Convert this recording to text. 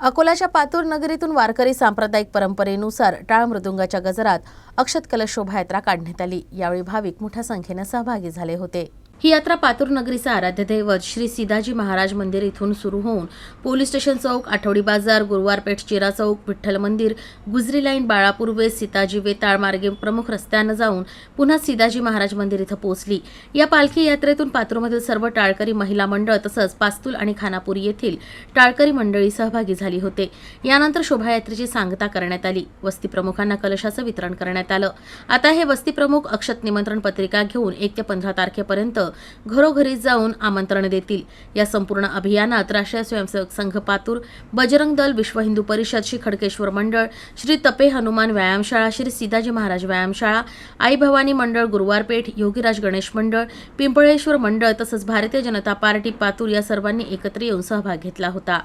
अकोल्याच्या पातूर नगरीतून वारकरी सांप्रदायिक परंपरेनुसार टाळ मृदुंगाच्या गजरात अक्षत कलश शोभायात्रा काढण्यात आली. यावेळी भाविक मोठ्या संख्येनं सहभागी झाले होते. ही यात्रा पातूर नगरीचं आराध्य दैवत श्री सिदाजी महाराज मंदिर इथून सुरू होऊन पोलीस स्टेशन चौक आठवडी बाजार गुरुवारपेठ चिरा चौक विठ्ठल मंदिर गुजरी लाईन बाळापूर वेस सीताजी वेताळ मार्गे प्रमुख रस्त्यानं जाऊन पुन्हा सिदाजी महाराज मंदिर इथं पोहोचली. या पालखी यात्रेतून पातूरमधील सर्व टाळकरी महिला मंडळ तसंच पास्तूल आणि खानापूर येथील टाळकरी मंडळी सहभागी झाली होते. यानंतर शोभायात्रेची सांगता करण्यात आली. वस्ती प्रमुखांना कलशाचं वितरण करण्यात आलं. आता हे वस्ती प्रमुख अक्षत निमंत्रण पत्रिका घेऊन एक ते पंधरा तारखेपर्यंत घरोघरी जाऊन आमंत्रण देतील. या संपूर्ण अभियानात राष्ट्रीय स्वयंसेवक संघ पातूर बजरंग दल विश्व हिंदू परिषद श्री खडकेश्वर मंडळ श्री तपे हनुमान व्यायामशाळा श्री सीताजी महाराज व्यायामशाळा आई भवानी मंडळ गुरुवारपेठ योगीराज गणेश मंडळ पिंपळेश्वर मंडळ तसंच भारतीय जनता पार्टी पातूर या सर्वांनी एकत्र येऊन सहभाग घेतला होता.